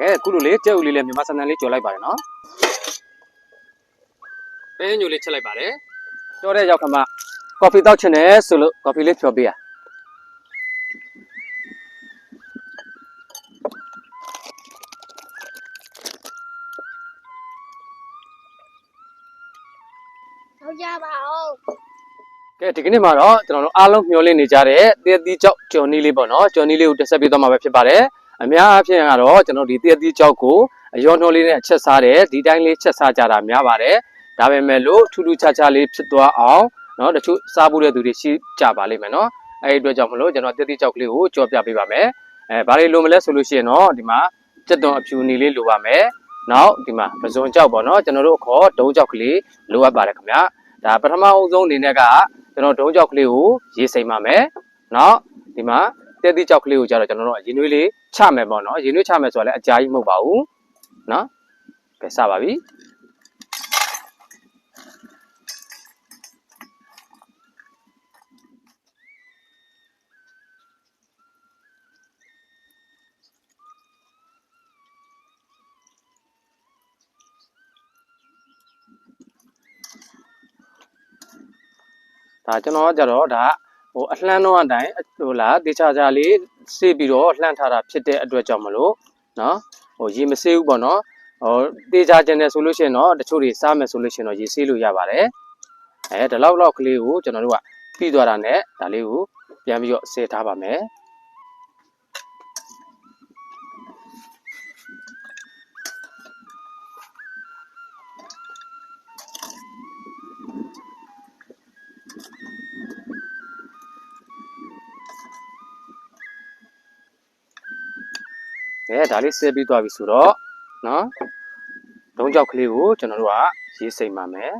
ကဲအခုလိုလေးကြက်ဥလေးလည်းမြန်မာစံတန်လေးကြော်လိုက်ပါတယ်နော်ပဲညိုလေးချက်လိုက်ပါတယ်ကြော်တဲ့ရောက်ခမကော်ဖီတောက်ချင်တယ်ဆိုလို့ကော်ဖီလေးဖြော်ပေးရဟုတ်ကြပါအောင်ကဲဒီကနေ့မှာတော့ကျွန်တော်တို့အားလုံးမျှော်လင့်နေကြတဲ့တည့်သီးကြောက်ကြော်နီးလေးပေါ့နော်ကြော်နီးလေးကိုတက်ဆက်ပေးသွားမှာပဲဖြစ်ပါတယ် အများအားဖြင့်ကတော့ကျွန်တော်ဒီတည့်သီးကြောက်ကိုအယောနှောလေးနဲ့အချက်စားတယ်ဒီတိုင်းလေးချက်စားကြတာများပါတယ်ဒါပေမဲ့လို့ထူးထူးခြားခြားလေးဖြစ်သွားအောင်နော်တချို့စားဖို့တဲ့သူတွေရှိကြပါလိမ့်မယ်နော်အဲဒီအတွက်ကြောင့်မလို့ကျွန်တော်တည့်သီးကြောက်ကလေးကိုကြော်ပြပေးပါမယ်အဲဘာလေးလိုမလဲဆိုလို့ရှိရင်တော့ဒီမှာကြက်သွန်အဖြူနီလေးလိုပါမယ်နောက်ဒီမှာပဇွန်ကြောက်ပေါ့နော်ကျွန်တော်တို့အခေါ်ဒုံးကြောက်ကလေးလိုအပ်ပါတယ်ခင်ဗျာဒါပထမအဆုံးအနေနဲ့ကကျွန်တော်ဒုံးကြောက်ကလေးကိုရေးစိမ်ပါမယ်။နောက်ဒီမှာ တဲသီးကြောက်ကလေးကိုကြတော့ကျွန်တော်တို့ရင်နွေးလေးချမယ်ပေါ့နော်။ရင်နွေးချမယ်ဆိုတော့လည်းအကြာကြီးမဟုတ်ပါဘူး။နော်။ကဲစပါပြီ။ဒါကျွန်တော်ကကြတော့ဒါ ဟိုအလှမ်းတော့အတိုင်းဟိုလားတေချာချာလေးစေးပြီးတော့လှမ်းထားတာဖြစ်တဲ့အတွက်ကြောင့်မလို့နော်ဟိုရေမစေးဘူးပေါ့နော်ဟိုတေချာကျင်တယ်ဆိုလို့ရှိရင်တော့တချို့တွေစားမယ်ဆိုလို့ရှိရင်တော့ရေစေးလို့ရပါတယ်အဲဒီလောက်လောက်ကလေးကိုကျွန်တော်တို့ကပြီးသွားတာနဲ့ဒါလေးကိုပြန်ပြီးတော့စေထားပါမယ် ကဲဒါလေးဆဲပြီးသွားပြီဆိုတော့နော်ဒုံးကြောက်ကလေးကိုကျွန်တော်တို့ကရေးစိမ်ပါမယ်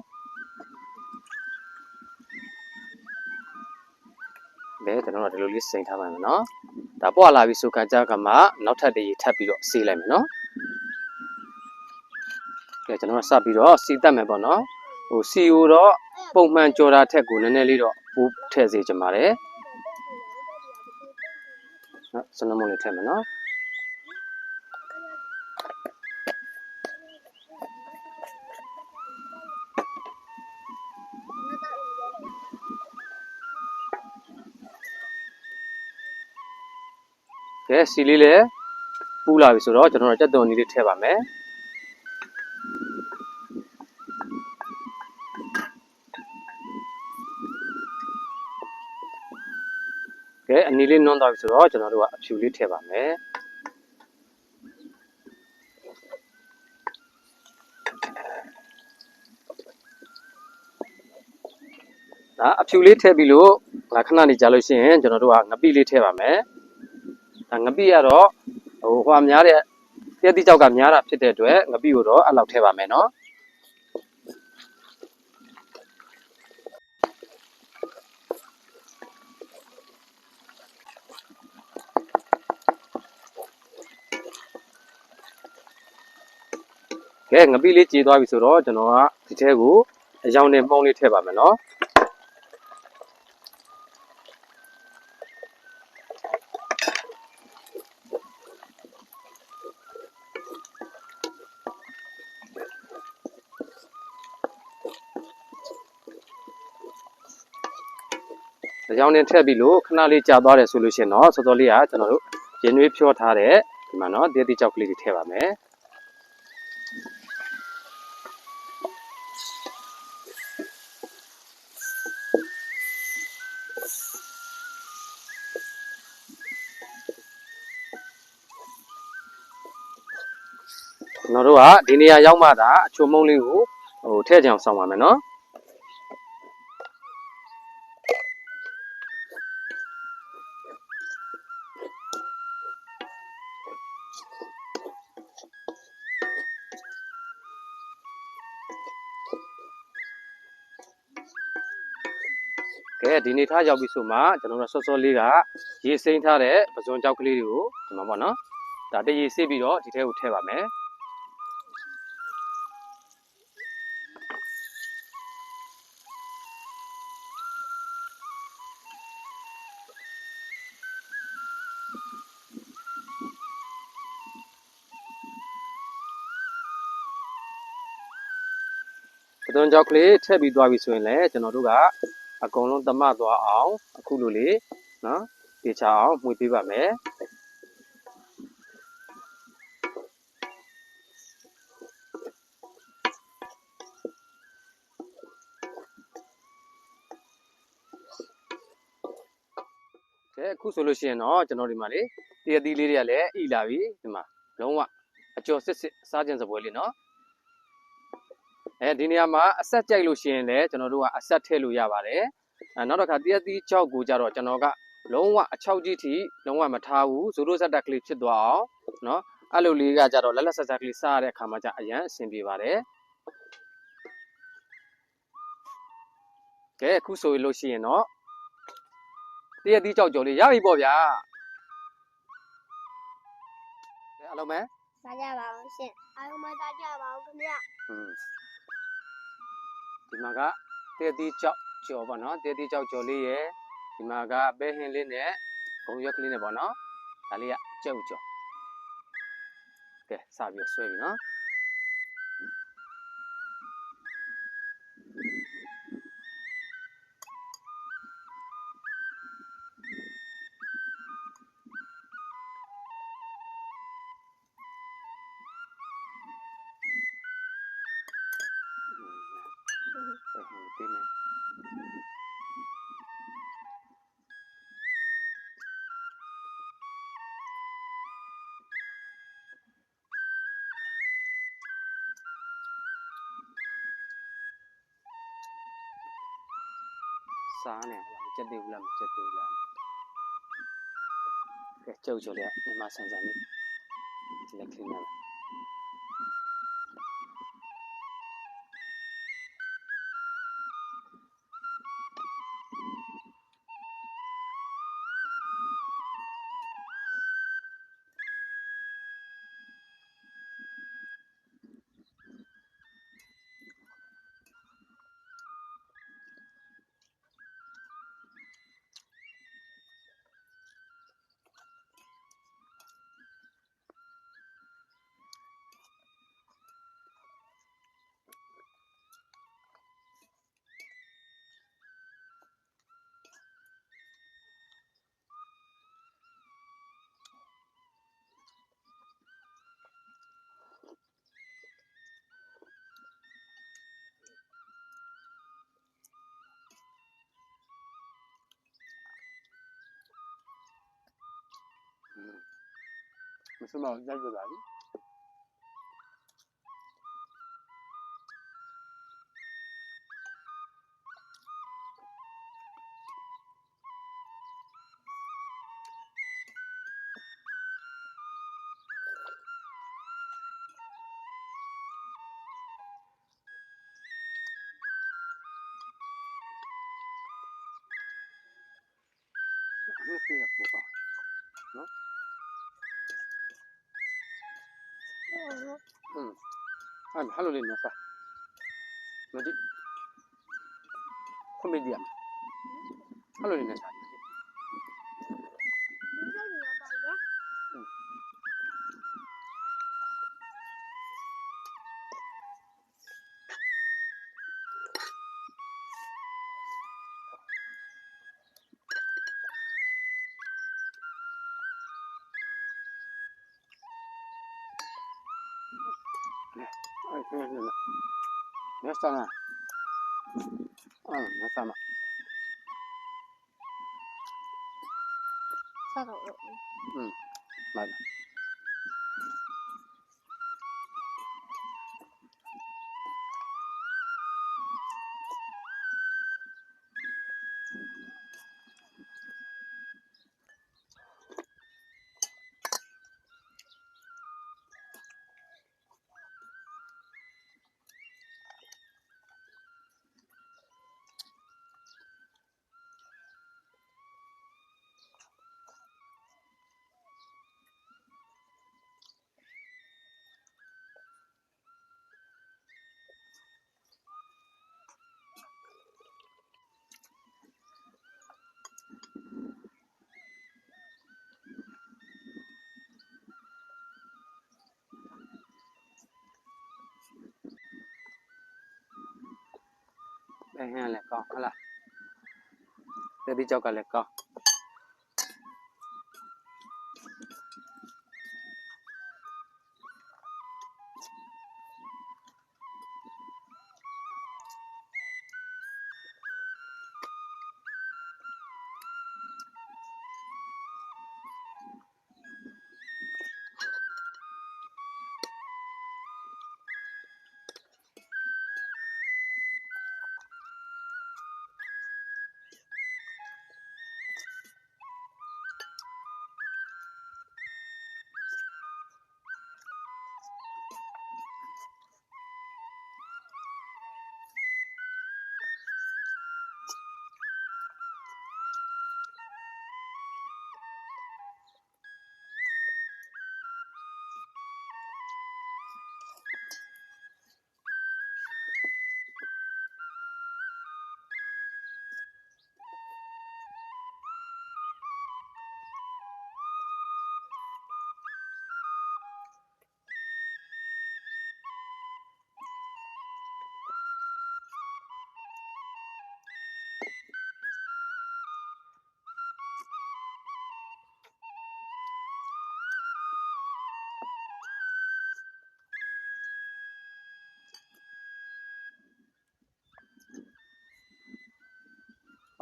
ကဲကျွန်တော်တို့ဒီလိုလေးစိမ်ထားပါမယ်နော်ဒါပွာလာပြီဆိုကကြကမှနောက်ထပ်တည်းထပ်ပြီးတော့ဆေးလိုက်မယ်နော်ကဲကျွန်တော်ကစပြီးတော့စီတက်မယ်ပေါ့နော်ဟိုစီကိုတော့ပုံမှန်ကြော်တာထက်ကိုနည်းနည်းလေးတော့ပိုးထည့်စေချင်ပါတယ်နော်စနမုန်းလေးထည့်မယ်နော် ကဲစီလေးလည်းပူလာပြီဆိုတော့ကျွန်တော်တို့တက်သွန်ကြီးလေးထည့်ပါမယ်ကဲအနီလေးနွန်းသွားပြီဆိုတော့ကျွန်တော်တို့ကအဖြူလေးထည့်ပါမယ်ဒါအဖြူလေးထည့်ပြီးလို့ခဏနေကြာလို့ရှိရင်ကျွန်တော်တို့ကငပိလေးထည့်ပါမယ် ဒါငပိကတော့ဟိုဟွာများတဲ့ပြက်တိကြောက်ကများတာဖြစ်တဲ့အတွက်ငပိကိုတော့အဲ့လောက်ထည့်ပါမယ်နော်ကဲငပိလေးကြေသွားပြီဆိုတော့ကျွန်တော်ကဒီထဲကိုအယောင်နဲ့မှုံးလေးထည့်ပါမယ်နော်။ ကြောင်နဲ့ထည့်ပြီးလို့ခဏလေးကြာသွားတယ်ဆိုလို့ရှိရင်တော့စောစောလေးကကျွန်တော်တို့ရင်နွေးဖြောထားတဲ့ဒီမှာနော်တေးတိကြောက်ကလေးတွေထည့်ပါမယ်။ကျွန်တော်တို့ကဒီနေရာရောက်မှသာအချိုမုံလေးကိုဟိုထည့်ကြအောင်ဆောင်းပါမယ်နော် တဲ့ဒီနေထားရောက်ပြီဆိုမှကျွန်တော်တို့ဆော့ဆော့လေးကရေစိမ့်ထားတဲ့ပဇွန်ကြောက်ကလေးတွေကိုဒီမှာပေါ့နော်ဒါတရေစိပြီးတော့ဒီထဲကိုထည့်ပါမယ်ပသွန်ကြောက်ကလေးထည့်ပြီးသွားပြီဆိုရင်လည်းကျွန်တော်တို့က အကုန်လုံးသမသွားအောင်အခုလိုလေးနော်တေချာအောင်မှွေပေးပါမယ်ကဲအခုဆိုလို့ရှိရင်တော့ကျွန်တော်ဒီမှာလေတရသီးလေးတွေကလည်းဣလာပြီဒီမှာလုံးဝအကျော်စစ်စစ်စားခြင်းစပွဲလေးနော် အဲဒီနေရာမှာအဆက်ကြိုက်လို့ရှိရင်လည်းကျွန်တော်တို့ကအဆက်ထည့်လို့ရပါတယ်အဲနောက်တစ်ခါတရသီးကြောက်ကိုကြတော့ကျွန်တော်ကလုံးဝအချောက်ကြီးထိလုံးဝမထားဘူးဇိုးရိုးဇက်တက်ကလေးဖြစ်သွားအောင်နော်အဲ့လိုလေးကကြတော့လက်လက်ဆက်ဆက်ကလေးစားရတဲ့အခါမှာじゃအရန်အဆင်ပြေပါတယ်ကဲအခုဆိုလို့ရှိရင်တော့ တရက်သီးကြောက်ကြော်လေးရပြီပေါ့ဗျာကဲအားလုံးပဲ စားကြပါအောင်ရှင်အားလုံးမစားကြပါဦးခင်ဗျ อืม ဒီမှာကတရက်သီးကြောက်ကြော်ပေါ့နော်တရက်သီးကြောက်ကြော်လေးရယ်ဒီမှာကပဲဟင်းလေးနဲ့ဂုံရွက်ကလေးနဲ့ပေါ့နော်ဒါလေးကကြောက်ကြော်ကဲစပြီးတော့ဆွဲပြီနော် စားနေလားမချက်သေးဘူးလားမချက်သေးဘူးလားကဲကြောက်ကြော်လေးကမြန်မာဆန်ဆန်လေးလက်ကလေးနဲ့ လားမစမအောင်ကြိုက်ကြ ပါဘူးအဲ့ဒီကပေါ့ပါအဲ့ဟယ်လိုလေးနော်စားမဒီခွန် အဲ့ဒီနဲ့ညစမ်းအဲ့ညစမ်းမစားတော့လာဟ ဟင်းဟင်းလည်းကောင်းဟုတ်လားတတိကြောက်ကလည်းကောင်း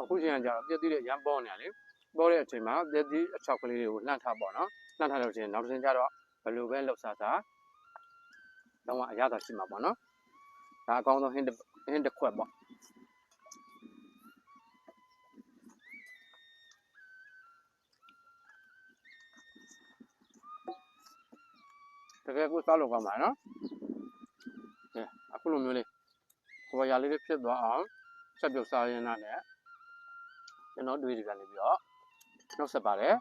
အခုချိန်ကကြာတော့ပြည့်တည်တဲ့ရမ်းပေါ်နေရလေပေါ်တဲ့အချိန်မှာပြည့်တည်အချောက်ကလေးတွေကိုလှန့်ထားပေါ့နော်လှန့်ထားလို့ရှိရင်နောက်တစ်ချိန်ကျတော့ဘယ်လိုပဲလှုပ်စားစားတော့အရသာရှိမှာပေါ့နော်ဒါအကောင်းဆုံးဟင်းတစ်ဟင်းတစ်ခွက်ပေါ့တကယ်ကိုစားလို့ကောင်းပါနော်ကဲအခုလိုမျိုးလေးဟိုရာလေးလေးဖြစ်သွားအောင်ဆက်ပြုတ်စားရင်လည်း ကျွန်တော်တွေ့ဒီကနေပြီးတော့နှုတ်ဆက်ပါတယ်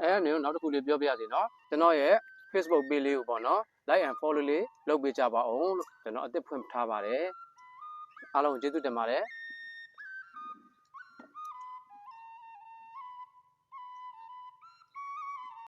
အဲနေနောက်တစ်ခုလေးပြောပြရစီနော်ကျွန်တော်ရဲ့ Facebook page လေးကိုပေါ့နော် like and follow လေးလုပ်ပေးကြပါအောင်လို့ကျွန်တော်အသစ်ဖွင့်ထားပါတယ်အားလုံးကျေးဇူးတင်ပါတယ်